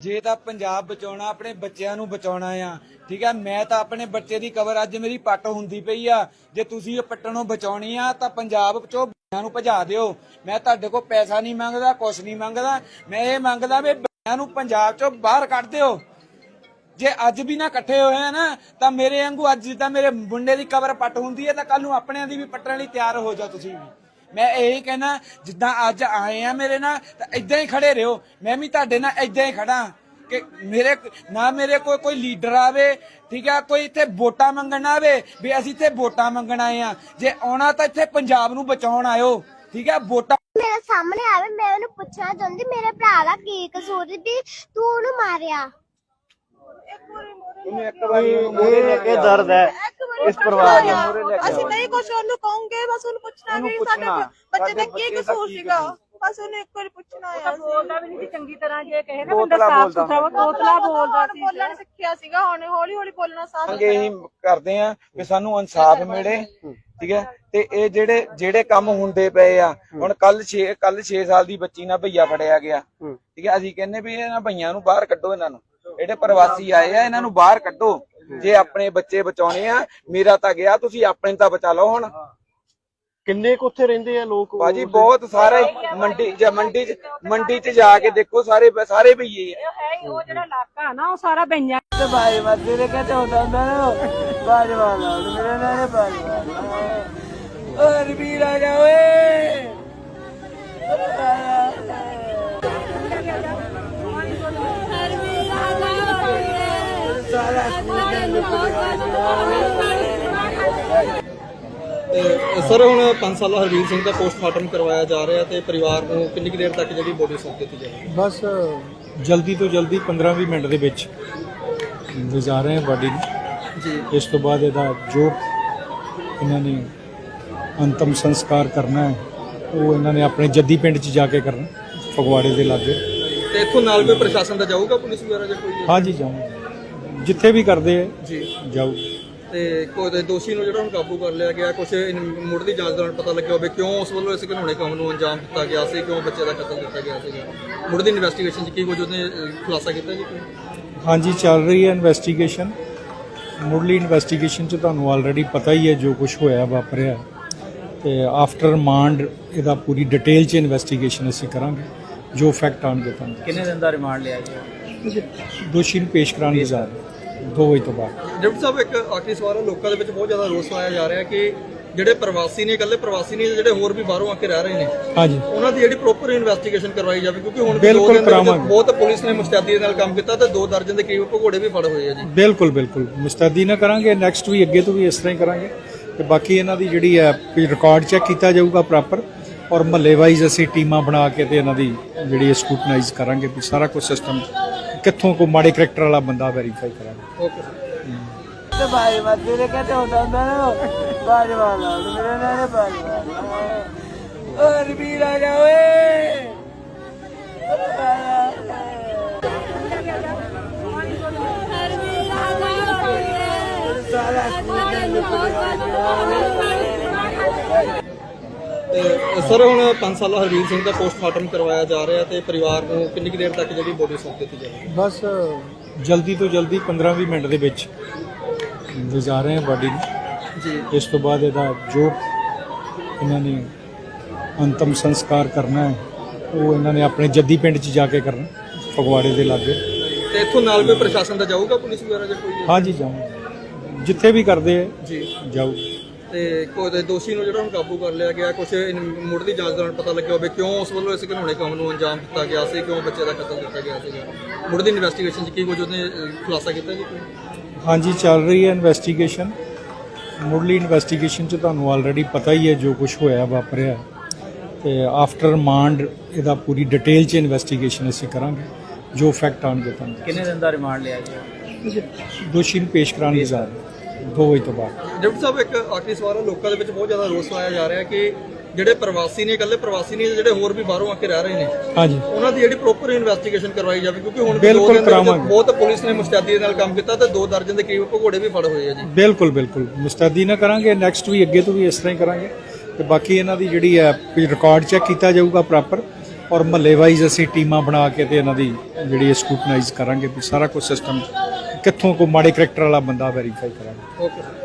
ਜੇ ਤਾਂ ਪੰਜਾਬ ਬਚਾਉਣਾ, ਆਪਣੇ ਬੱਚਿਆਂ ਨੂੰ ਬਚਾਉਣਾ ਆ, ਠੀਕ ਆ? ਮੈਂ ਤਾਂ ਆਪਣੇ ਬੱਚੇ ਦੀ ਕਬਰ ਅੱਜ ਮੇਰੀ ਪੱਟ ਹੁੰਦੀ ਪਈ ਆ। ਜੇ ਤੁਸੀਂ ਇਹ ਪੱਟਣੋਂ ਬਚਾਉਣੀ ਆ, ਤਾਂ ਪੰਜਾਬ ਚੋਂ ਬੱਚਿਆਂ ਨੂੰ ਭਜਾ ਦਿਓ। ਮੈਂ ਤੁਹਾਡੇ ਕੋਲ ਪੈਸਾ ਨਹੀਂ ਮੰਗਦਾ, ਕੁਛ ਨਹੀਂ ਮੰਗਦਾ। ਮੈਂ ਇਹ ਮੰਗਦਾ ਵੀ ਬੱਚਿਆਂ ਨੂੰ ਪੰਜਾਬ ਚੋਂ ਬਾਹਰ ਕੱਢ ਦਿਓ। ਜੇ ਅੱਜ ਵੀ ਨਾ ਇਕੱਠੇ ਹੋਏ ਆ ਨਾ, ਤਾਂ ਮੇਰੇ ਵਾਂਗੂ ਅੱਜ ਜਿੱਦਾਂ ਮੇਰੇ ਮੁੰਡੇ ਦੀ ਕਬਰ ਪੱਟ ਹੁੰਦੀ ਹੈ ਤਾਂ ਕੱਲ ਨੂੰ ਆਪਣਿਆਂ ਦੀ ਵੀ ਪੱਟਣ ਲਈ ਤਿਆਰ ਹੋ ਜਾ ਤੁਸੀਂ ਵੀ। ਮੈਂ ਇਹੀ ਕਹਿਣਾ ਜਿੱਦਾਂ ਅੱਜ ਆਏ ਆ ਮੇਰੇ ਨਾਲ ਤਾਂ ਇਦਾਂ ਹੀ ਖੜੇ ਰਹੋ। ਮੈਂ ਵੀ ਤੁਹਾਡੇ ਨਾਲ ਇਦਾਂ ਹੀ ਖੜਾ ਕਿ ਮੇਰੇ ਨਾ ਮੇਰੇ ਕੋਲ ਕੋਈ ਲੀਡਰ ਆਵੇ ਠੀਕ ਆ ਕੋਈ ਇੱਥੇ ਵੋਟਾਂ ਮੰਗਣ ਨਾ ਆਵੇ ਵੀ ਅਸੀਂ ਇੱਥੇ ਵੋਟਾਂ ਮੰਗਣ ਆਏ ਆ। ਜੇ ਆਉਣਾ ਤਾਂ ਇੱਥੇ ਪੰਜਾਬ ਨੂੰ ਬਚਾਉਣ ਆਇਓ ਠੀਕ ਆ ਵੋਟਾਂ ਮੇਰੇ ਸਾਹਮਣੇ ਆਵੇ ਮੈਂ ਉਹਨੂੰ ਪੁੱਛਣਾ ਚਾਹੁੰਦੀ ਮੇਰੇ ਭਰਾ ਦਾ ਕੀ ਕਸੂਰ ਸੀ ਵੀ ਤੂੰ ਉਹਨੂੰ ਮਾਰਿਆ? ਇਹਨੂੰ ਇੱਕ ਵਾਰੀ ਇਹ ਦਰਦ ਹੈ ਇਸ ਪਰਿਵਾਰ ਦਾ ਅਸੀਂ ਨਹੀਂ ਕੁਝ ਉਹਨੂੰ ਕਹੋਗੇ ਬਸ ਉਹਨੂੰ ਪੁੱਛਣਾ ਉਹਨੂੰ ਕਿ ਪੁੱਛਣਾ, ਸਾਡੇ ਬੱਚੇ ਦਾ ਸਾਡੇ ਕੀ ਬੱਚੇ ਦਾ ਕਸੂਰ ਕੀ ਸੀਗਾ? ਕਸੂਰ? ਬਸ ਉਹਨੂੰ ਇੱਕ ਵਾਰੀ ਪੁੱਛਣਾ ਆਇਆ ਸੀ। ਬੋਲਦਾ ਵੀ ਨਹੀਂ ਸੀ ਚੰਗੀ ਤਰ੍ਹਾਂ ਜੇ ਕਹੇ ਨਾ ਤੋਤਲਾ ਬੰਦਾ ਸਾਫ਼ ਬੋਲਦਾ। ਸੁਥਰਾ ਵਾ ਤੋਤਲਾ ਬੋਲਦਾ ਸੀ ਬੋਲਣ ਸਿੱਖਿਆ ਸੀਗਾ ਹੁਣ ਹੌਲੀ ਹੌਲੀ ਬੋਲਣਾ ਸਾਫ਼ ਮੰਗੇ ਹੀ ਕਰਦੇ ਆ ਕਿ ਸਾਨੂੰ ਇਨਸਾਫ ਮਿਲੇ ਠੀਕ ਹੈ? ਤੇ ਇਹ ਜਿਹੜੇ ਜਿਹੜੇ ਕੰਮ ਹੁੰਦੇ ਪਏ ਆ ਹੁਣ ਕੱਲ 6 ਕੱਲ 6 ਸਾਲ ਦੀ ਬੱਚੀ ਨਾਲ ਭਈਆ ਫੜਿਆ ਗਿਆ। ਠੀਕ ਹੈ? ਅਸੀਂ ਕਹਿੰਦੇ ਵੀ ਇਹਨਾਂ ਭਈਆਂ ਨੂੰ ਬਾਹਰ ਕੱਢੋ ਇਹਨਾਂ ਨੂੰ। ਜਿਹੜੇ ਪ੍ਰਵਾਸੀ ਆਏ ਆ ਇਹਨਾਂ ਨੂੰ ਬਾਹਰ ਕੱਢੋ। ਜੇ ਆਪਣੇ ਬੱਚੇ ਬਚਾਉਣੇ ਆ ਮੇਰਾ ਤਾਂ ਗਿਆ ਤੁਸੀਂ ਆਪਣੇ ਤਾਂ ਬਚਾ ਲਓ ਹੁਣ। ਕਿੰਨੇ ਕੁ ਉੱਥੇ ਰਹਿੰਦੇ ਆ ਲੋਕ ਬਾਜੀ ਬਹੁਤ ਸਾਰੇ ਮੰਡੀ ਜਾਂ ਮੰਡੀ ਚ ਮੰਡੀ ਚ ਜਾ ਕੇ ਦੇਖੋ ਸਾਰੇ ਸਾਰੇ ਭਈਏ ਆ। ਹੈ ਹੀ ਉਹ ਜਿਹੜਾ ਇਲਾਕਾ ਨਾ ਉਹ ਸਾਰਾ ਬਈਆਂ ਤੇ ਬਾਈ ਮੱਦੇ ਦੇ ਕਹਤੇ ਹੁੰਦਾ ਹੁੰਦਾ ਨਾ। ਬਾਜ ਵਾਲਾ ਮੇਰੇ ਨਾਲ ਬਾਜ ਵਾਲਾ ਓਏ ਵੀਰ ਆ ਓਏ। ਸਰ ਹੁਣ 5 ਸਾਲਾ ਹਰਵੀਰ ਸਿੰਘ ਦਾ ਪੋਸਟਮਾਰਟਮ ਕਰਵਾਇਆ ਜਾ ਰਿਹਾ ਤੇ ਪਰਿਵਾਰ ਨੂੰ ਕਿੰਨੀ ਕੁ ਦੇਰ ਤੱਕ ਜਿਹੜੀ ਬੋਡੀ ਸੌਂਪ ਦਿੱਤੀ ਜਾਏਗੀ ਬਸ ਜਲਦੀ ਤੋਂ ਜਲਦੀ 15-20 ਮਿੰਟ ਦੇ ਵਿੱਚ ਲਿਜਾ ਰਹੇ ਹਾਂ ਬਾਡੀ ਨੂੰ। ਜੀ। ਇਸ ਤੋਂ ਬਾਅਦ ਇਹਦਾ ਜੋ ਇਹਨਾਂ ਨੇ ਅੰਤਮ ਸੰਸਕਾਰ ਕਰਨਾ ਹੈ ਉਹ ਇਹਨਾਂ ਨੇ ਆਪਣੇ ਜੱਦੀ ਪਿੰਡ 'ਚ ਜਾ ਕੇ ਕਰਨਾ ਫਗਵਾੜੇ ਦੇ ਲਾਗੇ। ਤੇ ਇੱਥੋਂ ਨਾਲ ਕੋਈ ਪ੍ਰਸ਼ਾਸਨ ਦਾ ਜਾਊਗਾ ਪੁਲਿਸ ਵਗੈਰਾ ਜਾਂ ਕੋਈ? ਹਾਂਜੀ ਜਾਊਂ ਜਿੱਥੇ ਵੀ ਕਰਦੇ ਆ ਜੀ। ਜਾਊ। ਤੇ ਕੋਈ ਦੋਸ਼ੀ ਨੂੰ ਜਿਹੜਾ ਹੁਣ ਕਾਬੂ ਕਰ ਲਿਆ ਗਿਆ ਕੁਝ ਮੁੱਢ ਦੀ ਜਾਂਚ ਦੌਰਾਨ ਪਤਾ ਲੱਗਿਆ ਹੋਵੇ ਕਿਉਂ ਉਸ ਵੱਲੋਂ ਇਸ ਘਿਨੌਣੇ ਕੰਮ ਨੂੰ ਅੰਜਾਮ ਦਿੱਤਾ ਗਿਆ ਸੀ ਕਿਉਂ ਬੱਚੇ ਦਾ ਕਤਲ ਕੀਤਾ ਗਿਆ ਸੀਗਾ। ਮੁੱਢ ਦੀ ਇਨਵੈਸਟੀਗੇਸ਼ਨ 'ਚ ਕੀ ਕੁਝ ਉਹਨੇ ਖੁਲਾਸਾ ਕੀਤਾ ਜੀ? ਕੋਈ? ਹਾਂਜੀ ਚੱਲ ਰਹੀ ਹੈ ਇਨਵੈਸਟੀਗੇਸ਼ਨ ਮੁੱਢਲੀ ਇਨਵੈਸਟੀਗੇਸ਼ਨ 'ਚ ਤੁਹਾਨੂੰ ਆਲਰੇਡੀ ਪਤਾ ਹੀ ਹੈ ਜੋ ਕੁਝ ਹੋਇਆ ਵਾਪਰਿਆ ਤੇ ਆਫਟਰ ਰਿਮਾਂਡ ਇਹਦਾ ਪੂਰੀ ਡਿਟੇਲ 'ਚ ਇਨਵੈਸਟੀਗੇਸ਼ਨ ਅਸੀਂ ਕਰਾਂਗੇ ਜੋ ਫੈਕਟ ਆਉਣਗੇ ਤੁਹਾਨੂੰ ਕਿੰਨੇ ਦਿਨ ਦਾ ਰਿਮਾਂਡ ਲਿਆ ਗਿਆ? ਦੋਸ਼ੀ ਨੂੰ ਪੇਸ਼ ਕਰਾਉਣ ਦੀ ਜਾ ਰਹੇ ਦੋ ਵਜੇ ਤੋਂ ਬਾਅਦ। ਡਿਪਟੀ ਸਾਹਿਬ ਇੱਕ ਆਖਰੀ ਸਵਾਲ ਹੈ। ਲੋਕਾਂ ਦੇ ਵਿੱਚ ਬਹੁਤ ਜ਼ਿਆਦਾ ਰੋਸ ਪਾਇਆ ਜਾ ਰਿਹਾ ਕਿ ਜਿਹੜੇ ਪ੍ਰਵਾਸੀ ਨੇ ਇਕੱਲੇ ਪ੍ਰਵਾਸੀ ਨਹੀਂ ਜਿਹੜੇ ਹੋਰ ਵੀ ਬਾਹਰੋਂ ਆ ਕੇ ਰਹਿ ਰਹੇ ਨੇ ਹਾਂਜੀ। ਉਹਨਾਂ ਦੀ ਜਿਹੜੀ ਪ੍ਰੋਪਰ ਇਨਵੈਸਟੀਗੇਸ਼ਨ ਕਰਵਾਈ ਜਾਵੇ ਕਿਉਂਕਿ ਹੁਣ ਵੀ ਦੋ ਬਿਲਕੁਲ ਦਿਨ ਦੇ ਵਿੱਚ ਕਰਾਵਾਂਗੇ। ਬਹੁਤ ਪੁਲਿਸ ਨੇ ਮੁਸਤੈਦੀ ਦੇ ਨਾਲ ਕੰਮ ਕੀਤਾ ਤੇ ਦੋ ਦਰਜਨ ਦੇ ਕਰੀਬ ਭਗੌੜੇ ਵੀ ਫੜ ਹੋਏ ਆ ਜੀ। ਬਿਲਕੁਲ ਬਿਲਕੁਲ। ਮੁਸਤੈਦੀ ਨਾ ਕਰਾਂਗੇ ਨੈਕਸਟ ਵੀ ਅੱਗੇ ਤੋਂ ਵੀ ਇਸ ਤਰ੍ਹਾਂ ਹੀ ਕਰਾਂਗੇ। ਤੇ ਬਾਕੀ ਇਹਨਾਂ ਦੀ ਜਿਹੜੀ ਹੈ ਰਿਕਾਰਡ ਚੈੱਕ ਕੀਤਾ ਜਾਊਗਾ ਪ੍ਰੋਪਰ ਔਰ ਮਹੱਲੇ ਵਾਈਜ਼ ਅਸੀਂ ਟੀਮਾਂ ਬਣਾ ਕੇ ਤੇ ਇਹਨਾਂ ਦੀ ਜਿਹੜੀ ਸਕੂਟਨਾਈਜ਼ ਕਰਾਂਗੇ ਵੀ ਸਾਰਾ ਕੁਝ ਸਿਸਟਮ ਕਿੱਥੋਂ ਕੋ ਮਾੜੇ ਕਰੈਕਟਰ ਵਾਲਾ ਬੰਦਾ ਵੈਰੀਫਾਈ ਕਰਾਂਗੇ ਓਕੇ ਸਰ ਤੇ ਬਾਈ ਮੱਦੇ ਦੇ ਕਹਤੇ ਹੁੰਦਾ ਹੁੰਦਾ ਨਾ ਬਾਜ ਵਾਲਾ ਮੇਰੇ ਨਾਲ ਬਾਜ ਵਾਲਾ ਓਏ ਵੀਰ ਆ ਜਾ ਓਏ। ਤੇ ਸਰ ਹੁਣ 5 ਸਾਲਾ ਹਰਵੀਰ ਸਿੰਘ ਦਾ ਪੋਸਟਮਾਰਟਮ ਕਰਵਾਇਆ ਜਾ ਰਿਹਾ ਤੇ ਪਰਿਵਾਰ ਨੂੰ ਕਿੰਨੀ ਕੁ ਦੇਰ ਤੱਕ ਜਿਹੜੀ ਬੋਡੀ ਸੌਂਪ ਦਿੱਤੀ ਜਾਏਗੀ ਬਸ ਜਲਦੀ ਤੋਂ ਜਲਦੀ 15-20 ਮਿੰਟ ਦੇ ਵਿੱਚ ਲਿਜਾ ਰਹੇ ਹਾਂ ਬਾਡੀ ਨੂੰ। ਜੀ। ਇਸ ਤੋਂ ਬਾਅਦ ਇਹਦਾ ਜੋ ਇਹਨਾਂ ਨੇ ਅੰਤਮ ਸੰਸਕਾਰ ਕਰਨਾ ਹੈ ਉਹ ਇਹਨਾਂ ਨੇ ਆਪਣੇ ਜੱਦੀ ਪਿੰਡ 'ਚ ਜਾ ਕੇ ਕਰਨਾ ਫਗਵਾੜੇ ਦੇ ਲਾਗੇ। ਤੇ ਇੱਥੋਂ ਨਾਲ ਕੋਈ ਪ੍ਰਸ਼ਾਸਨ ਦਾ ਜਾਊਗਾ ਪੁਲਿਸ ਵਗੈਰਾ ਜਾਂ ਕੋਈ? ਹਾਂਜੀ ਜਾਊਂ ਜਿੱਥੇ ਵੀ ਕਰਦੇ ਜੀ। ਜਾਊ ਤੇ ਕੋਈ ਦੋਸ਼ੀ ਨੂੰ ਜਿਹੜਾ ਹੁਣ ਕਾਬੂ ਕਰ ਲਿਆ ਗਿਆ ਕੁਝ ਮੁੱਢਲੀ ਜਾਂਚ ਦੌਰਾਨ ਪਤਾ ਲੱਗਿਆ ਹੋਵੇ ਕਿਉਂ ਉਸ ਵੱਲੋਂ ਇਸ ਘਿਨੌਣੇ ਕੰਮ ਨੂੰ ਅੰਜਾਮ ਦਿੱਤਾ ਗਿਆ ਸੀ ਕਿਉਂ ਬੱਚੇ ਦਾ ਕਤਲ ਕੀਤਾ ਗਿਆ ਸੀ ਮੁੱਢਲੀ ਇਨਵੈਸਟੀਗੇਸ਼ਨ 'ਚ ਕੀ ਕੁਝ ਉਹਨੇ ਖੁਲਾਸਾ ਕੀਤਾ ਜੀ? ਹਾਂਜੀ ਚੱਲ ਰਹੀ ਹੈ ਇਨਵੈਸਟੀਗੇਸ਼ਨ ਮੁੜਲੀ ਇਨਵੈਸਟੀਗੇਸ਼ਨ 'ਚ ਤੁਹਾਨੂੰ ਆਲਰੇਡੀ ਪਤਾ ਹੀ ਹੈ ਜੋ ਕੁਝ ਹੋਇਆ ਵਾਪਰਿਆ। ਤੇ ਆਫਟਰ ਮਾਂਡ ਇਹਦਾ ਪੂਰੀ ਡਿਟੇਲ 'ਚ ਇਨਵੈਸਟੀਗੇਸ਼ਨ ਅਸੀਂ ਕਰਾਂਗੇ ਜੋ ਫੈਕਟ ਆਣਗੇ ਤੁਹਾਨੂੰ ਕਿੰਨੇ ਦਿਨ ਦਾ ਰਿਮਾਂਡ ਲਿਆ ਜੀ ਦੋਸ਼ੀ ਨੂੰ ਪੇਸ਼ ਕਰਾਉਣ ਦੀ ਜ਼ਰੂਰਤ 2 ਵਜੇ ਤੋਂ ਬਾਅਦ। ਜੱਟ ਸਾਹਿਬ ਇੱਕ ਆਖਰੀ ਸਵਾਲ ਹੈ। ਲੋਕਾਂ ਦੇ ਵਿੱਚ ਬਹੁਤ ਜ਼ਿਆਦਾ ਰੋਸ ਲਾਇਆ ਜਾ ਰਿਹਾ ਕਿ ਜਿਹੜੇ ਪ੍ਰਵਾਸੀ ਨੇ ਇਕੱਲੇ ਪ੍ਰਵਾਸੀ ਨਹੀਂ ਜਿਹੜੇ ਹੋਰ ਵੀ ਬਾਹਰੋਂ ਆ ਕੇ ਰਹਿ ਰਹੇ ਨੇ ਹਾਂਜੀ। ਉਹਨਾਂ ਦੀ ਜਿਹੜੀ ਪ੍ਰੋਪਰ ਇਨਵੈਸਟੀਗੇਸ਼ਨ ਕਰਵਾਈ ਜਾਵੇ ਕਿਉਂਕਿ ਹੁਣ ਵੀ ਦੋ ਬਹੁਤ ਪੁਲਿਸ ਨੇ ਮੁਸਤੈਦੀ ਦੇ ਨਾਲ ਕੰਮ ਕੀਤਾ ਤੇ ਦੋ ਦਰਜਨ ਦੇ ਕਰੀਬ ਭਗੌੜੇ ਵੀ ਫੜ ਹੋਏ ਆ ਜੀ। ਬਿਲਕੁਲ ਬਿਲਕੁਲ। ਮੁਸਤੈਦੀ ਨਾ ਕਰਾਂਗੇ ਨੈਕਸਟ ਵੀ ਅੱਗੇ ਤੋਂ ਵੀ ਇਸ ਤਰ੍ਹਾਂ ਹੀ ਕਰਾਂਗੇ। ਤੇ ਬਾਕੀ ਇਹਨਾਂ ਦੀ ਜਿਹੜੀ ਹੈ ਰਿਕਾਰਡ ਚੈੱਕ ਕੀਤਾ ਜਾਊਗਾ ਪ੍ਰੋਪਰ ਔਰ ਮਹੱਲੇ ਵਾਈਜ਼ ਅਸੀਂ ਟੀਮਾਂ ਬਣਾ ਕੇ ਤੇ ਇਹਨਾਂ ਦੀ ਜਿਹੜੀ ਸਕੂਟਨਾਈਜ਼ ਕਰਾਂਗੇ ਵੀ ਸਾਰਾ ਕੁਝ ਸਿਸਟਮ ਕਿੱਥੋਂ ਕੋਈ ਮਾੜੇ ਕਰੈਕਟਰ ਵਾਲਾ ਬੰਦਾ ਵੈਰੀਫਾਈ ਕਰਾਂਗੇ ਓਕੇ